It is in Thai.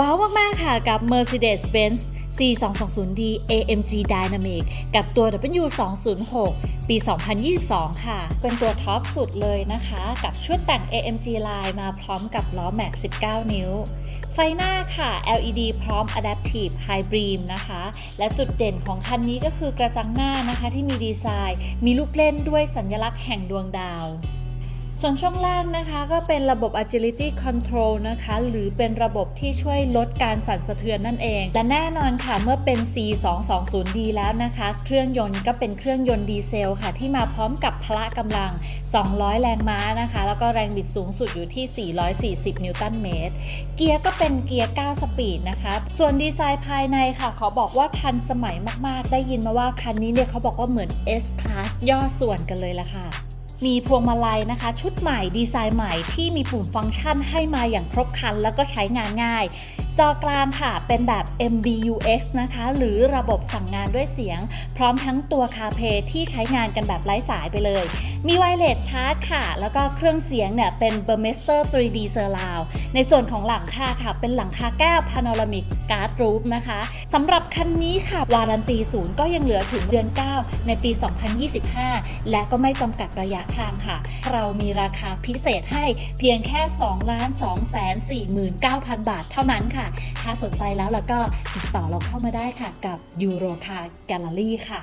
ว้าวมาก ๆ ค่ะกับ Mercedes-Benz C220D AMG Dynamic กับตัว W206 ปี 2022 ค่ะ เป็นตัวท็อปสุดเลยนะคะ กับชุดแต่ง AMG Line มาพร้อมกับล้อแม็ก 19 นิ้ว ไฟหน้าค่ะ LED พร้อม Adaptive High Beam นะคะ และจุดเด่นของคันนี้ก็คือกระจังหน้านะคะที่มีดีไซน์ มีลูกเล่นด้วยสัญลักษณ์แห่งดวงดาว ส่วนช่วงล่างนะคะก็เป็นระบบ agility control นะคะ หรือเป็นระบบที่ช่วยลดการสั่นสะเทือนนั่นเอง และแน่นอนค่ะเมื่อเป็น C220D แล้วนะคะ เครื่องยนต์ก็เป็นเครื่องยนต์ดีเซลค่ะ ที่มาพร้อมกับพละกำลัง 200 แรงม้านะคะ แล้วก็แรงบิดสูงสุดอยู่ที่ 440 นิวตันเมตร เกียร์ก็เป็นเกียร์ 9 สปีดนะคะ ส่วนดีไซน์ภายในค่ะ ขอบอกว่าทันสมัยมาก ๆ ได้ยินมาว่าคันนี้เนี่ยเขาบอกว่าเหมือน S Class ย่อส่วนกันเลยละค่ะ มีพวงมาลัยนะคะ ชุดใหม่ดีไซน์ใหม่ที่มีปุ่มฟังก์ชันให้มาอย่างครบครัน แล้วก็ใช้งานง่าย จอกลางค่ะเป็นแบบ MBUX นะคะ หรือระบบสั่งงานด้วยเสียง พร้อมทั้งตัวคาเพที่ใช้งานกันแบบไร้สายไปเลย มีไวเลสชาร์จค่ะ แล้วก็เครื่องเสียงเนี่ยเป็น b u r m e s t e r 3D Surround ในส่วนของหลังคาค่ะ เป็นหลังคาแก้ว Panoramic Guard Roof นะคะสำหรับคันนี้ค่ะ วารันตีศูนย์ก็ยังเหลือถึงเดือน 9 ในปี 2025 และก็ไม่จำกัดระยะทางค่ะ เรามีราคาพิเศษให้เพียงแค่ 2 2 4 9 0 0 0 บาทเท่านั้นค่ะถ้าสนใจแล้วแล้วก็ติดต่อเราเข้ามาได้ค่ะกับยูโรคาแกลเลอรี่ค่ะ